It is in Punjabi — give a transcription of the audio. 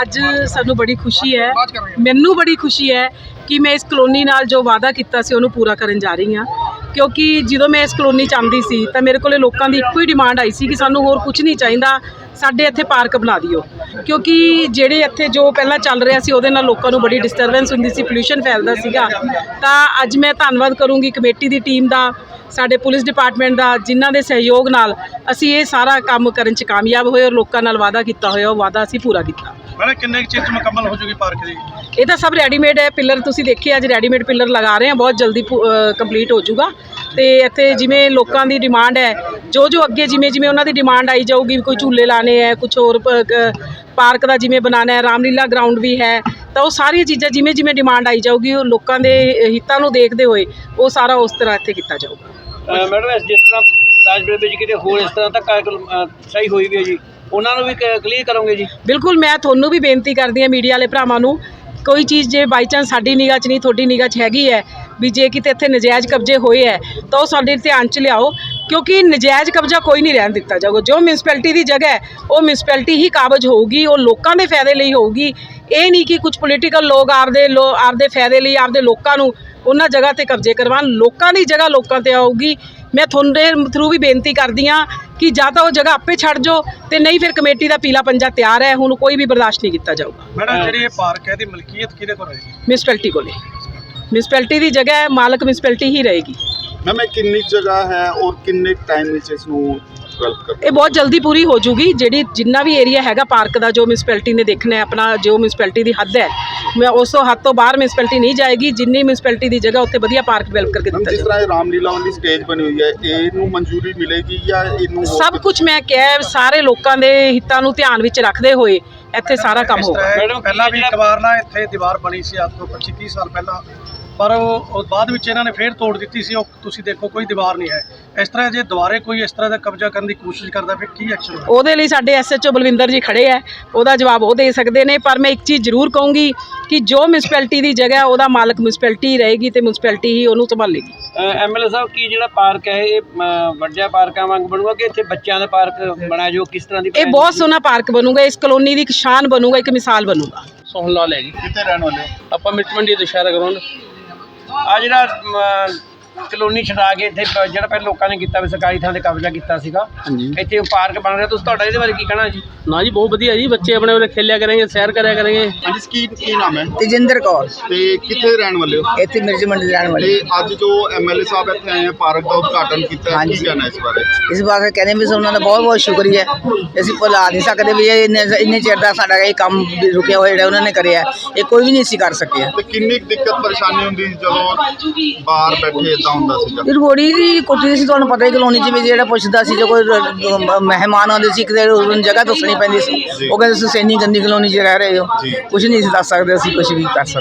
ਅੱਜ ਸਾਨੂੰ ਬੜੀ ਖੁਸ਼ੀ ਹੈ। ਮੈਨੂੰ ਬੜੀ ਖੁਸ਼ੀ ਹੈ ਕਿ ਮੈਂ ਇਸ ਕਲੋਨੀ ਨਾਲ ਜੋ ਵਾਅਦਾ ਕੀਤਾ ਸੀ ਉਹਨੂੰ ਪੂਰਾ ਕਰਨ ਜਾ ਰਹੀ ਹਾਂ। ਕਿਉਂਕਿ ਜਦੋਂ ਮੈਂ ਇਸ ਕਲੋਨੀ ਚ ਆਉਂਦੀ ਸੀ ਤਾਂ ਮੇਰੇ ਕੋਲੇ ਲੋਕਾਂ ਦੀ ਇੱਕੋ ਹੀ ਡਿਮਾਂਡ ਆਈ ਸੀ ਕਿ ਸਾਨੂੰ ਹੋਰ ਕੁਝ ਨਹੀਂ ਚਾਹੀਦਾ। ਸਾਡੇ ਇੱਥੇ ਪਾਰਕ ਬਣਾ ਦਿਓ। ਕਿਉਂਕਿ ਜਿਹੜੇ ਇੱਥੇ ਜੋ ਪਹਿਲਾਂ ਚੱਲ ਰਿਹਾ ਸੀ ਉਹਦੇ ਨਾਲ ਲੋਕਾਂ ਨੂੰ ਬੜੀ ਡਿਸਟਰਬੈਂਸ ਹੁੰਦੀ ਸੀ ਪੋਲੂਸ਼ਨ ਫੈਲਦਾ ਸੀਗਾ। ਤਾਂ ਅੱਜ ਮੈਂ ਧੰਨਵਾਦ ਕਰੂੰਗੀ ਕਮੇਟੀ ਦੀ ਟੀਮ ਦਾ ਸਾਡੇ ਪੁਲਿਸ ਡਿਪਾਰਟਮੈਂਟ ਦਾ ਜਿਨ੍ਹਾਂ ਦੇ ਸਹਿਯੋਗ ਨਾਲ ਅਸੀਂ ਇਹ ਸਾਰਾ ਕੰਮ ਕਰਨ ਚ ਕਾਮਯਾਬ ਹੋਏ ਔਰ ਲੋਕਾਂ ਨਾਲ ਵਾਅਦਾ ਕੀਤਾ ਹੋਇਆ ਉਹ ਵਾਅਦਾ ਅਸੀਂ ਪੂਰਾ ਕੀਤਾ। ਮੈਡਮ ਕਿੰਨੇ ਚਿਰ ਚ ਮੁਕੰਮਲ ਹੋ ਜੂਗੀ ਪਾਰਕ ਦੀ? ਇਹ ਤਾਂ ਸਭ ਰੈਡੀਮੇਡ ਹੈ ਪਿੱਲਰ ਤੁਸੀਂ ਦੇਖੇ ਅੱਜ ਰੈਡੀਮੇਡ ਪਿੱਲਰ ਲਗਾ ਰਹੇ ਹਾਂ ਬਹੁਤ ਜਲਦੀ ਕੰਪਲੀਟ ਹੋ ਜਾਊਗਾ ਤੇ ਇੱਥੇ ਜਿਵੇਂ ਲੋਕਾਂ ਦੀ ਡਿਮਾਂਡ ਹੈ ਜੋ ਜੋ ਅੱਗੇ ਜਿਵੇਂ ਜਿਵੇਂ ਉਹਨਾਂ ਦੀ ਡਿਮਾਂਡ ਆਈ ਜਾਊਗੀ ਕੋਈ ਝੂਲੇ ਲਾਣੇ ਹੈ ਕੁਝ ਹੋਰ ਪਾਰਕ ਦਾ ਜਿਵੇਂ ਬਣਾਉਣਾ ਹੈ ਰਾਮਲੀਲਾ ਗਰਾਊਂਡ ਵੀ ਹੈ ਤਾਂ ਉਹ ਸਾਰੀਆਂ ਚੀਜ਼ਾਂ ਜਿਵੇਂ ਜਿਵੇਂ ਡਿਮਾਂਡ ਆਈ ਜਾਊਗੀ ਉਹ ਲੋਕਾਂ ਦੇ ਹਿੱਤਾਂ ਨੂੰ ਦੇਖਦੇ ਹੋਏ ਉਹ ਸਾਰਾ ਉਸ ਤਰ੍ਹਾਂ ਇੱਥੇ ਕੀਤਾ ਜਾਊਗਾ। ਮੈਡਮ ਜਿਸ ਤਰ੍ਹਾਂ ਰਾਜਪੁਰ ਵਿੱਚ ਕਿਤੇ ਹੋਰ ਇਸ ਤਰ੍ਹਾਂ ਤੱਕ ਅ, ਸਹੀ ਹੋਈ ਵੀ ਹੈ ਜੀ। ਉਹਨਾਂ ਨੂੰ ਵੀ ਕਲੀਅਰ ਕਰੋਗੇ ਜੀ? ਬਿਲਕੁਲ ਮੈਂ ਤੁਹਾਨੂੰ ਵੀ ਬੇਨਤੀ ਕਰਦੀ ਹਾਂ ਮੀਡੀਆ ਵਾਲੇ ਭਰਾਵਾਂ ਨੂੰ ਕੋਈ ਚੀਜ਼ ਜੇ ਬਾਈ ਚਾਂਸ ਸਾਡੀ ਨਿਗਾਹ 'ਚ ਨਹੀਂ ਤੁਹਾਡੀ ਨਿਗਾਹ 'ਚ ਹੈਗੀ ਹੈ ਵੀ ਜੇ ਕਿਤੇ ਇੱਥੇ ਨਜਾਇਜ਼ ਕਬਜ਼ੇ ਹੋਏ ਹੈ ਤਾਂ ਉਹ ਸਾਡੇ ਧਿਆਨ 'ਚ ਲਿਆਓ ਕਿਉਂਕਿ ਨਜਾਇਜ਼ ਕਬਜ਼ਾ ਕੋਈ ਨਹੀਂ ਰਹਿਣ ਦਿੱਤਾ ਜਾਊਗਾ। ਜੋ ਮਿਊਨਿਸਪੈਲਿਟੀ ਦੀ ਜਗ੍ਹਾ ਹੈ ਉਹ ਮਿਊਨਿਸਪੈਲਿਟੀ ਹੀ ਕਾਬਜ ਹੋਊਗੀ ਉਹ ਲੋਕਾਂ ਦੇ ਫਾਇਦੇ ਲਈ ਹੋਊਗੀ। ਇਹ ਨਹੀਂ ਕਿ ਕੁਝ ਪੋਲੀਟੀਕਲ ਲੋਕ ਆਪਦੇ ਲੋ ਆਪਦੇ ਫਾਇਦੇ ਲਈ ਆਪਦੇ ਲੋਕਾਂ ਨੂੰ ਉਹਨਾਂ ਜਗ੍ਹਾ ਤੇ ਕਬਜ਼ੇ ਕਰਵਾਉਣ। ਲੋਕਾਂ ਦੀ ਜਗ੍ਹਾ ਲੋਕਾਂ ਤੇ ਆਊਗੀ। ਮੈਂ ਤੁਹਾਡੇ ਥਰੂ ਵੀ ਬੇਨਤੀ ਕਰਦੀ ਹਾਂ ਕਿ ਜਾਂ ਤਾਂ ਉਹ ਜਗ੍ਹਾ ਆਪੇ ਛੱਡ ਜਾਓ ਤੇ ਨਹੀਂ ਫਿਰ ਕਮੇਟੀ ਦਾ ਪੀਲਾ ਪੰਜਾ ਤਿਆਰ ਹੈ ਹੁਣ ਕੋਈ ਵੀ ਬਰਦਾਸ਼ਤ ਨਹੀਂ ਕੀਤਾ ਜਾਊਗਾ। ਮੈਡਮ ਜਿਹੜੀ ਇਹ ਪਾਰਕ ਹੈ ਇਹਦੀ ਮਲਕੀਅਤ ਕਿਹਦੇ ਕੋਲ ਰਹੇਗੀ ਮਿਊਨਿਸਪੈਲਿਟੀ ਕੋਲੇ ਮਿਊਨਿਸਪੈਲਿਟੀ ਦੀ ਜਗ੍ਹਾ ਹੈ ਮਾਲਕ ਮਿਊਨਿਸਪੈਲਿਟੀ ਹੀ ਰਹੇਗੀ। ਮੈਮ ਇਹ ਕਿੰਨੀ ਜਗ੍ਹਾ ਹੈ ਔਰ ਕਿੰਨੇ ਟਾਈਮ ਵਿੱਚ ਇਸ ਨੂੰ ਡਿਵੈਲਪ ਕਰ ਇਹ ਬਹੁਤ ਜਲਦੀ ਪੂਰੀ ਹੋ ਜੂਗੀ। ਜਿਹੜੀ ਜਿੰਨਾ ਵੀ ਏਰੀਆ ਹੈਗਾ ਪਾਰਕ ਦਾ ਜੋ ਮਿਊਨਿਸਪੈਲਿਟੀ ਨੇ ਦੇਖਣਾ ਹੈ ਆਪਣਾ ਜੋ ਮਿਊਨਿਸਪੈਲਿਟੀ ਦੀ ਹੱਦ ਹੈ ਮੈਂ ਉਸ ਤੋਂ ਹੱਦ ਤੋਂ ਬਾਹਰ ਮਿਊਨਿਸਪੈਲਿਟੀ ਨਹੀਂ ਜਾਏਗੀ। ਜਿੰਨੀ ਮਿਊਨਿਸਪੈਲਿਟੀ ਦੀ ਜਗ੍ਹਾ ਉੱਥੇ ਵਧੀਆ ਪਾਰਕ ਡਿਵੈਲਪ ਕਰਕੇ ਦਿੱਤਾ ਜਿਸ ਤਰ੍ਹਾਂ ਇਹ ਰਾਮਲੀਲਾ ਵਾਲੀ ਸਟੇਜ ਬਣੀ ਹੋਈ ਹੈ ਇਹਨੂੰ ਮਨਜ਼ੂਰੀ ਮਿਲੇਗੀ ਜਾਂ ਇਹਨੂੰ ਹੋਰ ਸਭ ਕੁਝ ਮੈਂ ਕਿਹਾ ਹੈ, ਸਾਰੇ ਲੋਕਾਂ ਦੇ ਹਿੱਤਾਂ ਨੂੰ ਧਿਆਨ ਵਿੱਚ ਰੱਖਦੇ ਹੋਏ ਇੱਥੇ ਸਾਰਾ ਕੰਮ ਹੋਊਗਾ। ਮੈਡਮ, ਪਹਿਲਾਂ ਵੀ ਇੱਕ ਵਾਰ ਨਾ ਇੱਥੇ ਦੀਵਾਰ ਬਣੀ ਸੀ ਅੱਜ ਤੋਂ 25 30 ਸਾਲ ਪਹਿਲਾਂ। ਪਰ ਉਹ ਉਹ ਬਾਅਦ ਵਿੱਚ ਇਹਨਾਂ ਨੇ ਫੇਰ ਤੋੜ ਦਿੱਤੀ ਸੀ ਉਹ ਤੁਸੀਂ ਦੇਖੋ ਕੋਈ ਦੀਵਾਰ ਨਹੀਂ ਹੈ। ਇਸ ਤਰ੍ਹਾਂ ਜੇ ਦੁਬਾਰੇ ਕੋਈ ਇਸ ਤਰ੍ਹਾਂ ਦਾ ਕਬਜ਼ਾ ਕਰਨ ਦੀ ਕੋਸ਼ਿਸ਼ ਕਰਦਾ ਫਿਰ ਕੀ ਐਕਸ਼ਨ ਉਹਦੇ ਲਈ ਸਾਡੇ ਐਸਐਚਓ ਬਲਵਿੰਦਰ ਜੀ ਖੜੇ ਹੈ ਉਹਦਾ ਜਵਾਬ ਉਹ ਦੇ ਸਕਦੇ ਨੇ ਪਰ ਮੈਂ ਇੱਕ ਚੀਜ਼ ਜ਼ਰੂਰ ਕਹੂੰਗੀ ਕਿ ਜੋ ਮਿਊਨਿਸਪੈਲਿਟੀ ਦੀ ਜਗ੍ਹਾ ਹੈ, ਉਹਦਾ ਮਾਲਕ ਮਿਊਨਿਸਪੈਲਿਟੀ ਰਹੇਗੀ ਤੇ ਮਿਊਨਿਸਪੈਲਿਟੀ ਹੀ ਉਹਨੂੰ ਸੰਭਾਲੇਗੀ। ਐਮਐਲਏ ਸਾਹਿਬ ਕੀ ਜਿਹੜਾ ਪਾਰਕ ਹੈ ਇਹ ਵੱਡਿਆ ਪਾਰਕਾਂ ਵਾਂਗ ਬਣੂਗਾ ਕਿ ਇੱਥੇ ਬੱਚਿਆਂ ਦਾ ਪਾਰਕ ਬਣਾਇਆ ਜੋ ਕਿਸ ਤਰ੍ਹਾਂ ਦੀ ਇਹ ਬਹੁਤ ਸੋਹਣਾ ਪਾਰਕ ਬਣੂਗਾ ਇਸ ਕਲੋਨੀ ਦੀ ਇੱਕ ਸ਼ਾਨ ਬਣੂਗਾ ਇੱਕ ਮਿਸਾਲ ਬਣੂਗਾ। ਸੋਹਣ ਲਾਲ ਹੈ ਜੀ। ਕਿੱਥੇ ਰਹਿਣ ਵਾਲੇ ਆਪਾਂ ਮਿਰਚ ਮੰਡੀ ਦੇ ਸ਼ਹਿਰ ਗਰਾਊਂਡ ਆ ਜਿਹੜਾ ਕਲੋਨੀ ਛਡਾ ਕੇ ਇੱਥੇ ਪ- ਜਿਹੜਾ ਪਹਿਲਾਂ ਲੋਕਾਂ ਨੇ ਕੀਤਾ ਵੀ ਸਰਕਾਰੀ ਥਾਂ ਤੇ ਕਬਜ਼ਾ ਕੀਤਾ ਸੀਗਾ। ਹਾਂਜੀ। ਇੱਥੇ ਉਹ ਪਾਰਕ ਬਣ ਰਿਹਾ। ਤੁਸੀਂ ਤੁਹਾਡਾ ਇਹਦੇ ਬਾਰੇ ਕੀ ਕਹਿਣਾ ਜੀ? ਨਾ ਜੀ ਬਹੁਤ ਵਧੀਆ ਜੀ। ਬੱਚੇ ਆਪਣੇ ਵੇਲੇ ਖੇਲਿਆ ਕਰਾਂਗੇ ਸੈਰ ਕਰਿਆ ਕਰਾਂਗੇ। ਹਾਂਜੀ ਕੀ ਕੀ ਨਾਮ ਹੈ? ਤੇਜਿੰਦਰ ਕੌਰ। ਤੇ ਕਿੱਥੇ ਰਹਿਣ ਵਾਲੇ ਹੋ? ਇੱਥੇ ਮਿਰਚ ਮੰਡੀ ਰਹਿਣ ਤੇ ਵਾਲੀ ਅੱਜ ਜੋ ਐਮਐਲਏ ਸਾਹਿਬ ਇੱਥੇ ਆਏ ਆ ਪਾਰਕ ਦਾ ਉਦਘਾਟਨ ਕੀਤਾ ਹੈ, ਕੀ ਹਾਂਜੀ। ਕਹਿਣਾ ਇਸ ਬਾਰੇ? ਇਸ ਵਾਰ ਕਹਿੰਦੇ ਵੀ ਉਹਨਾਂ ਦਾ ਬਹੁਤ ਬਹੁਤ ਸ਼ੁਕਰੀਆ। ਅਸੀਂ ਭੁਲਾ ਨਹੀਂ ਸਕਦੇ ਵੀ ਇਹ ਇੰਨੇ ਇੰਨੇ ਚਿਰ ਦਾ ਸਾਡਾ ਇਹ ਕੰਮ ਵੀ ਰੁਕਿਆ ਹੋਇਆ ਜਿਹੜਾ ਉਹਨਾਂ ਨੇ ਕਰਿਆ। ਇਹ ਕੋਈ ਵੀ ਨਹੀਂ ਸੀ ਕਰ ਸਕਿਆ। ਤੇ ਕਿੰਨੀ ਕੁ ਦਿੱਕਤ ਪਰੇਸ਼ਾਨੀ ਹੁੰਦੀ ਸੀ ਜਦੋਂ ਬਾਹਰ ਬੈਠੇ ਇਦਾਂ ਹੁੰਦਾ ਸੀਗਾ। ਰੋੜੀ ਦੀ ਕੋਠੀ ਸੀ ਤੁਹਾਨੂੰ ਪਤਾ ਹੀ ਕਲੋਨੀ ਚ ਵੀ ਜਿਹੜਾ ਪੁੱਛਦਾ ਸੀ ਜੇ ਕੋਈ ਰ- ਮਹਿਮਾਨ ਆਉਂਦੇ ਸੀ ਕਿਤੇ ਉਹਨੂੰ ਜਗ੍ਹਾ ਦੱਸਣੀ ਪੈਂਦੀ ਸੀ। ਉਹ ਕਹਿੰਦੇ ਤੁਸੀਂ ਇੰਨੀ ਗੰਦੀ ਕਲੋਨੀ 'ਚ ਰਹਿ ਰਹੇ ਹੋ। ਕੁਝ ਨਹੀਂ ਸੀ ਦੱਸ ਸਕਦੇ ਅਸੀਂ ਕੁਝ ਵੀ ਕਰ ਸਕਦੇ।